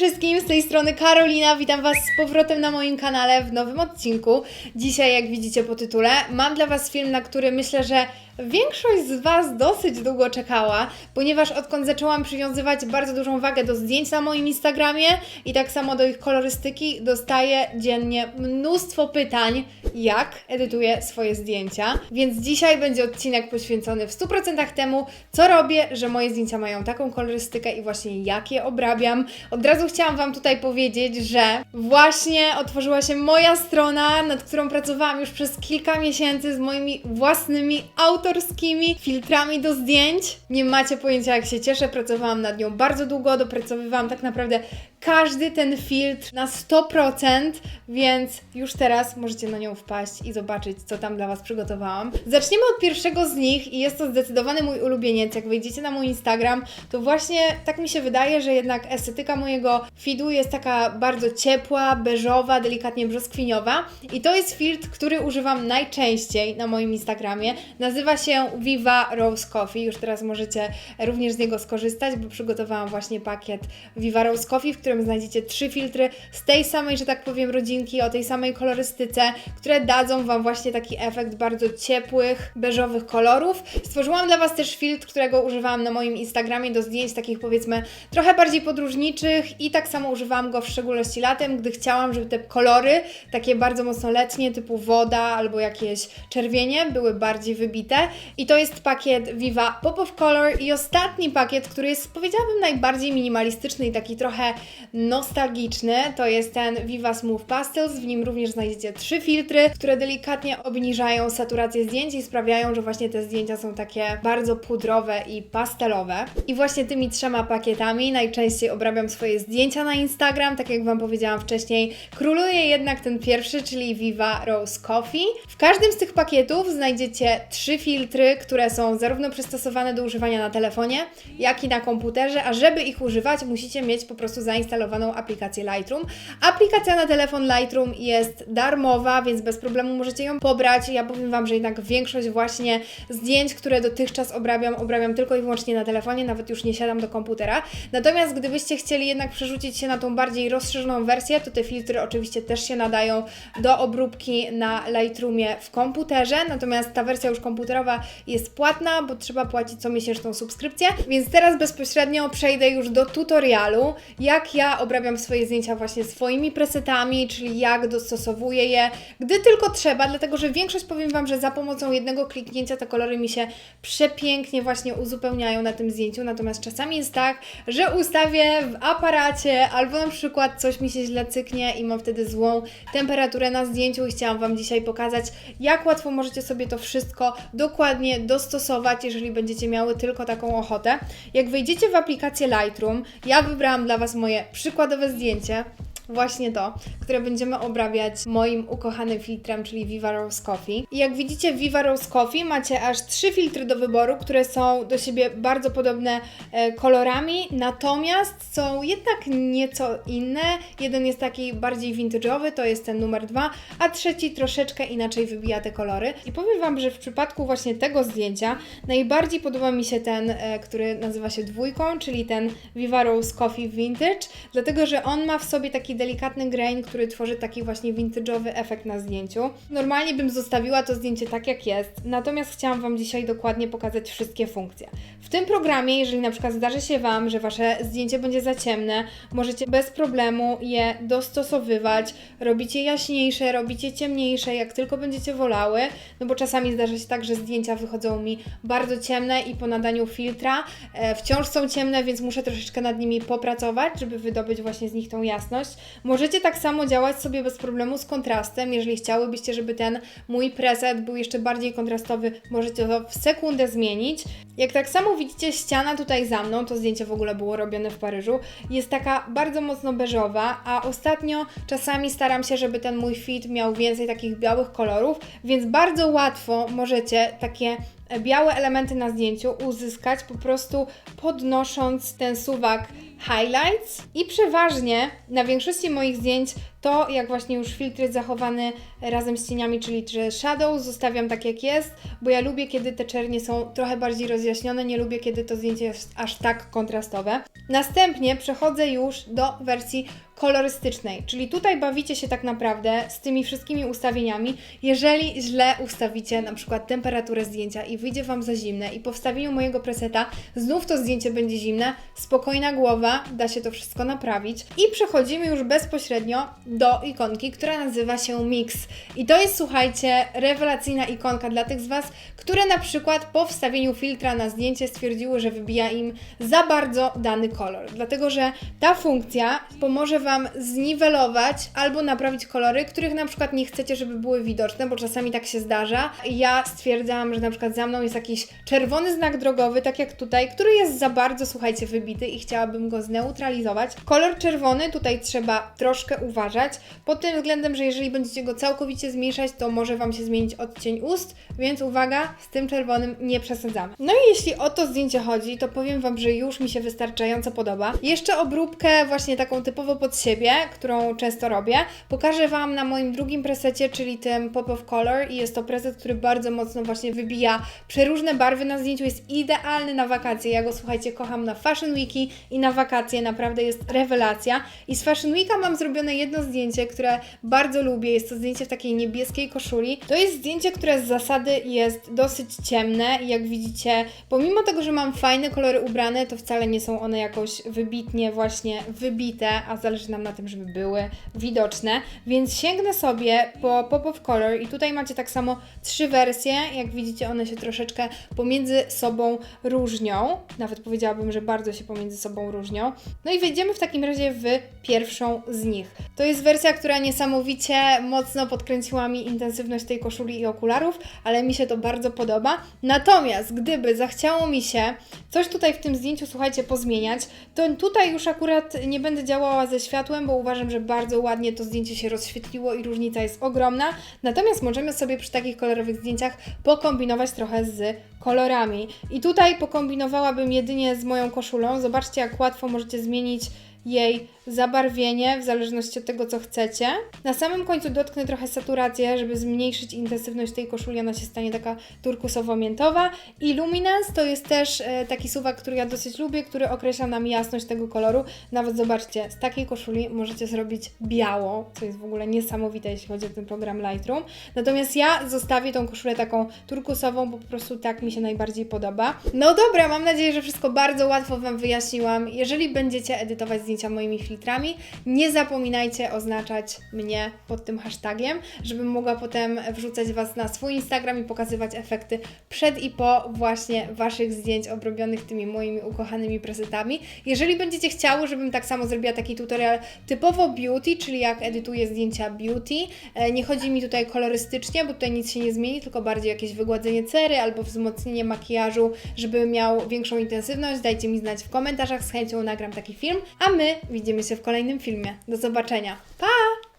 wszystkim, z tej strony Karolina, witam Was z powrotem na moim kanale w nowym odcinku. Dzisiaj, jak widzicie po tytule, mam dla Was film, na który myślę, że większość z Was dosyć długo czekała, ponieważ odkąd zaczęłam przywiązywać bardzo dużą wagę do zdjęć na moim Instagramie i tak samo do ich kolorystyki, dostaję dziennie mnóstwo pytań, jak edytuję swoje zdjęcia. Więc dzisiaj będzie odcinek poświęcony w 100% temu, co robię, że moje zdjęcia mają taką kolorystykę i właśnie jak je obrabiam. Od razu chciałam Wam tutaj powiedzieć, że właśnie otworzyła się moja strona, nad którą pracowałam już przez kilka miesięcy z moimi własnymi autorskimi filtrami do zdjęć. Nie macie pojęcia, jak się cieszę. Pracowałam nad nią bardzo długo, dopracowywałam tak naprawdę każdy ten filtr na 100%, więc już teraz możecie na nią wpaść i zobaczyć, co tam dla Was przygotowałam. Zaczniemy od pierwszego z nich i jest to zdecydowany mój ulubieniec. Jak wejdziecie na mój Instagram, to właśnie tak mi się wydaje, że jednak estetyka mojego feedu jest taka bardzo ciepła, beżowa, delikatnie brzoskwiniowa i to jest filtr, który używam najczęściej na moim Instagramie. Nazywa się Viva Rose Coffee. Już teraz możecie również z niego skorzystać, bo przygotowałam właśnie pakiet Viva Rose Coffee, w którym znajdziecie trzy filtry z tej samej, że tak powiem, rodzinki, o tej samej kolorystyce, które dadzą Wam właśnie taki efekt bardzo ciepłych, beżowych kolorów. Stworzyłam dla Was też filtr, którego używałam na moim Instagramie do zdjęć takich powiedzmy trochę bardziej podróżniczych i tak samo używałam go w szczególności latem, gdy chciałam, żeby te kolory takie bardzo mocno letnie, typu woda albo jakieś czerwienie były bardziej wybite. I to jest pakiet Viva Pop of Color i ostatni pakiet, który jest powiedziałabym najbardziej minimalistyczny i taki trochę nostalgiczny, to jest ten Viva Smooth Pastels. W nim również znajdziecie trzy filtry, które delikatnie obniżają saturację zdjęć i sprawiają, że właśnie te zdjęcia są takie bardzo pudrowe i pastelowe. I właśnie tymi trzema pakietami najczęściej obrabiam swoje zdjęcia na Instagram. Tak jak Wam powiedziałam wcześniej, króluje jednak ten pierwszy, czyli Viva Rose Coffee. W każdym z tych pakietów znajdziecie trzy filtry, które są zarówno przystosowane do używania na telefonie, jak i na komputerze, a żeby ich używać, musicie mieć po prostu zainstalowaną aplikację Lightroom. Aplikacja na telefon Lightroom jest darmowa, więc bez problemu możecie ją pobrać. Ja powiem Wam, że jednak większość właśnie zdjęć, które dotychczas obrabiam, obrabiam tylko i wyłącznie na telefonie, nawet już nie siadam do komputera. Natomiast gdybyście chcieli jednak przerzucić się na tą bardziej rozszerzoną wersję, to te filtry oczywiście też się nadają do obróbki na Lightroomie w komputerze. Natomiast ta wersja już komputerowa jest płatna, bo trzeba płacić co miesięczną subskrypcję. Więc teraz bezpośrednio przejdę już do tutorialu, jak ja obrabiam swoje zdjęcia właśnie swoimi presetami, czyli jak dostosowuję je, gdy tylko trzeba, dlatego że większość powiem Wam, że za pomocą jednego kliknięcia te kolory mi się przepięknie właśnie uzupełniają na tym zdjęciu. Natomiast czasami jest tak, że ustawię w aparacie albo na przykład coś mi się źle cyknie i mam wtedy złą temperaturę na zdjęciu i chciałam Wam dzisiaj pokazać, jak łatwo możecie sobie to wszystko dokładnie dostosować, jeżeli będziecie miały tylko taką ochotę. Jak wejdziecie w aplikację Lightroom, ja wybrałam dla Was moje przykładowe zdjęcie właśnie to, które będziemy obrabiać moim ukochanym filtrem, czyli Viva Rose Coffee. I jak widzicie, w Viva Rose Coffee macie aż trzy filtry do wyboru, które są do siebie bardzo podobne e, kolorami, natomiast są jednak nieco inne. Jeden jest taki bardziej vintage'owy, to jest ten numer dwa, a trzeci troszeczkę inaczej wybija te kolory. I powiem Wam, że w przypadku właśnie tego zdjęcia najbardziej podoba mi się ten, e, który nazywa się dwójką, czyli ten Viva Rose Coffee Vintage, dlatego że on ma w sobie taki delikatny grain, który tworzy taki właśnie vintage'owy efekt na zdjęciu. Normalnie bym zostawiła to zdjęcie tak jak jest, natomiast chciałam Wam dzisiaj dokładnie pokazać wszystkie funkcje. W tym programie, jeżeli na przykład zdarzy się Wam, że Wasze zdjęcie będzie za ciemne, możecie bez problemu je dostosowywać, robić je jaśniejsze, robić je ciemniejsze, jak tylko będziecie wolały, no bo czasami zdarza się tak, że zdjęcia wychodzą mi bardzo ciemne i po nadaniu filtra e, wciąż są ciemne, więc muszę troszeczkę nad nimi popracować, żeby wydobyć właśnie z nich tą jasność. Możecie tak samo działać sobie bez problemu z kontrastem. Jeżeli chciałybyście, żeby ten mój preset był jeszcze bardziej kontrastowy, możecie to w sekundę zmienić. Jak tak samo widzicie, ściana tutaj za mną, to zdjęcie w ogóle było robione w Paryżu, jest taka bardzo mocno beżowa, a ostatnio czasami staram się, żeby ten mój fit miał więcej takich białych kolorów, więc bardzo łatwo możecie takie białe elementy na zdjęciu uzyskać po prostu podnosząc ten suwak highlights i przeważnie na większości moich zdjęć to jak właśnie już filtr jest zachowany razem z cieniami, czyli że shadow zostawiam tak jak jest, bo ja lubię kiedy te czernie są trochę bardziej rozjaśnione, nie lubię kiedy to zdjęcie jest aż tak kontrastowe. Następnie przechodzę już do wersji kolorystycznej, czyli tutaj bawicie się tak naprawdę z tymi wszystkimi ustawieniami. Jeżeli źle ustawicie na przykład temperaturę zdjęcia i wyjdzie Wam za zimne i po wstawieniu mojego preseta znów to zdjęcie będzie zimne, spokojna głowa, da się to wszystko naprawić i przechodzimy już bezpośrednio do ikonki, która nazywa się Mix. I to jest, słuchajcie, rewelacyjna ikonka dla tych z Was, które na przykład po wstawieniu filtra na zdjęcie stwierdziły, że wybija im za bardzo dany kolor. Dlatego, że ta funkcja pomoże Wam zniwelować albo naprawić kolory, których na przykład nie chcecie, żeby były widoczne, bo czasami tak się zdarza. Ja stwierdzam, że na przykład za mną jest jakiś czerwony znak drogowy, tak jak tutaj, który jest za bardzo, słuchajcie, wybity i chciałabym go zneutralizować. Kolor czerwony tutaj trzeba troszkę uważać, pod tym względem, że jeżeli będziecie go całkowicie zmniejszać, to może Wam się zmienić odcień ust, więc uwaga, z tym czerwonym nie przesadzamy. No i jeśli o to zdjęcie chodzi, to powiem Wam, że już mi się wystarczająco podoba. Jeszcze obróbkę właśnie taką typowo pod siebie, którą często robię, pokażę Wam na moim drugim presecie, czyli tym Pop of Color i jest to preset, który bardzo mocno właśnie wybija przeróżne barwy na zdjęciu, jest idealny na wakacje. Ja go, słuchajcie, kocham na Fashion Weeki i na wakacje, naprawdę jest rewelacja. I z Fashion Weeka mam zrobione jedno zdjęcie, które bardzo lubię, jest to zdjęcie w takiej niebieskiej koszuli. To jest zdjęcie, które z zasady jest dosyć ciemne i jak widzicie, pomimo tego, że mam fajne kolory ubrane, to wcale nie są one jakoś wybitnie właśnie wybite, a zależy nam na tym, żeby były widoczne, więc sięgnę sobie po Pop of Color i tutaj macie tak samo trzy wersje, jak widzicie one się troszeczkę pomiędzy sobą różnią, nawet powiedziałabym, że bardzo się pomiędzy sobą różnią. No i wejdziemy w takim razie w pierwszą z nich. To jest wersja, która niesamowicie mocno podkręciła mi intensywność tej koszuli i okularów, ale mi się to bardzo podoba. Natomiast gdyby zachciało mi się coś tutaj w tym zdjęciu, słuchajcie, pozmieniać, to tutaj już akurat nie będę działała ze światłem, bo uważam, że bardzo ładnie to zdjęcie się rozświetliło i różnica jest ogromna. Natomiast możemy sobie przy takich kolorowych zdjęciach pokombinować trochę z kolorami. I tutaj pokombinowałabym jedynie z moją koszulą. Zobaczcie, jak łatwo możecie zmienić jej zabarwienie w zależności od tego, co chcecie. Na samym końcu dotknę trochę saturację, żeby zmniejszyć intensywność tej koszuli, ona się stanie taka turkusowo-miętowa. I Luminance to jest też e, taki suwak, który ja dosyć lubię, który określa nam jasność tego koloru. Nawet zobaczcie, z takiej koszuli możecie zrobić biało, co jest w ogóle niesamowite, jeśli chodzi o ten program Lightroom. Natomiast ja zostawię tą koszulę taką turkusową, bo po prostu tak mi się najbardziej podoba. No dobra, mam nadzieję, że wszystko bardzo łatwo Wam wyjaśniłam. Jeżeli będziecie edytować zdjęcia moimi filtrami, nie zapominajcie oznaczać mnie pod tym hashtagiem, żebym mogła potem wrzucać Was na swój Instagram i pokazywać efekty przed i po właśnie Waszych zdjęć obrobionych tymi moimi ukochanymi presetami. Jeżeli będziecie chciały, żebym tak samo zrobiła taki tutorial typowo beauty, czyli jak edytuję zdjęcia beauty, e, nie chodzi mi tutaj kolorystycznie, bo tutaj nic się nie zmieni, tylko bardziej jakieś wygładzenie cery albo wzmocnienie makijażu, żeby miał większą intensywność, dajcie mi znać w komentarzach, z chęcią nagram taki film, a my widzimy się w kolejnym filmie. Do zobaczenia. Pa!